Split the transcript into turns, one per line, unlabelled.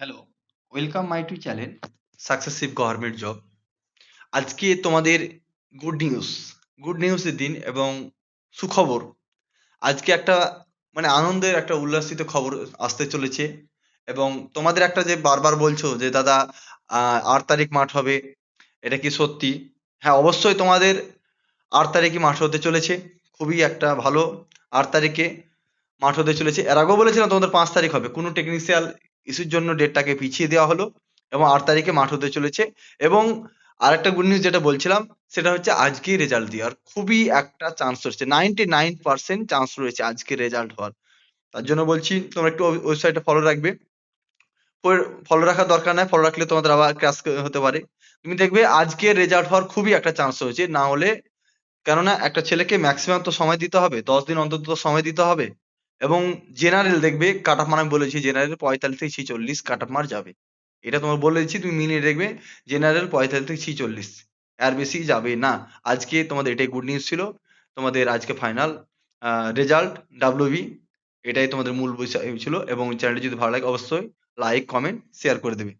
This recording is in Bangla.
Hello welcome my to channel successive government job আজকে তোমাদের গুড নিউজ গুড নিউজের দিন এবং সুখবর। আজকে একটা মানে আনন্দের একটা উল্লাসিত খবর আসতে চলেছে এবং তোমাদের একটা যে বারবার বলছো যে, দাদা আট তারিখ মাঠ হবে, এটা কি সত্যি? হ্যাঁ অবশ্যই তোমাদের আট তারিখে মাঠ হতে চলেছে। খুবই একটা ভালো আট তারিখে মাঠ হতে চলেছে। এর আগেও বলেছিলাম তোমাদের পাঁচ তারিখ হবে। কোনো টেকনিক্যাল ইস্যুর জন্য ডেটটাকে পিছিয়ে দেওয়া হলো এবং আট তারিখে মাঠ হতে চলেছে এবং আরেকটা গুড নিউজ যেটা বলছিলাম, সেটা হচ্ছে আজকে রেজাল্ট দেওয়ার। খুবই একটা চান্স রয়েছে নাইনটি নাইন পার্সেন্ট চান্স রয়েছে আজকে রেজাল্ট হওয়ার। তার জন্য বলছি, তোমরা একটু ওয়েবসাইটে ফলো রাখবে। ফলো রাখার দরকার নাই ফলো রাখলে তোমাদের আবার ক্রাশ হতে পারে। তুমি দেখবে আজকে রেজাল্ট হওয়ার খুবই একটা চান্স রয়েছে, না হলে কেননা একটা ছেলেকে ম্যাক্সিমাম তো সময় দিতে হবে, দশ দিন অন্তত সময় দিতে হবে। এবং জেনারেল দেখবে কাট অফ মার্ক আমি বলেছি জেনারেল পঁয়তাল্লিশ থেকে ছিচল্লিশ কাট অফ মার্ক যাবে। এটা তোমার বলে দিচ্ছি, তুমি মিলিয়ে দেখবে জেনারেল পঁয়তাল্লিশ থেকে ছিচল্লিশ। আর বেশি যাবে না। আজকে তোমাদের এটাই গুড নিউজ ছিল। তোমাদের আজকে ফাইনাল রেজাল্ট ডাব্লিউবি এটাই তোমাদের মূল বিষয় ছিল। এবং চ্যানেলটি যদি ভালো লাগে অবশ্যই লাইক কমেন্ট শেয়ার করে দেবে।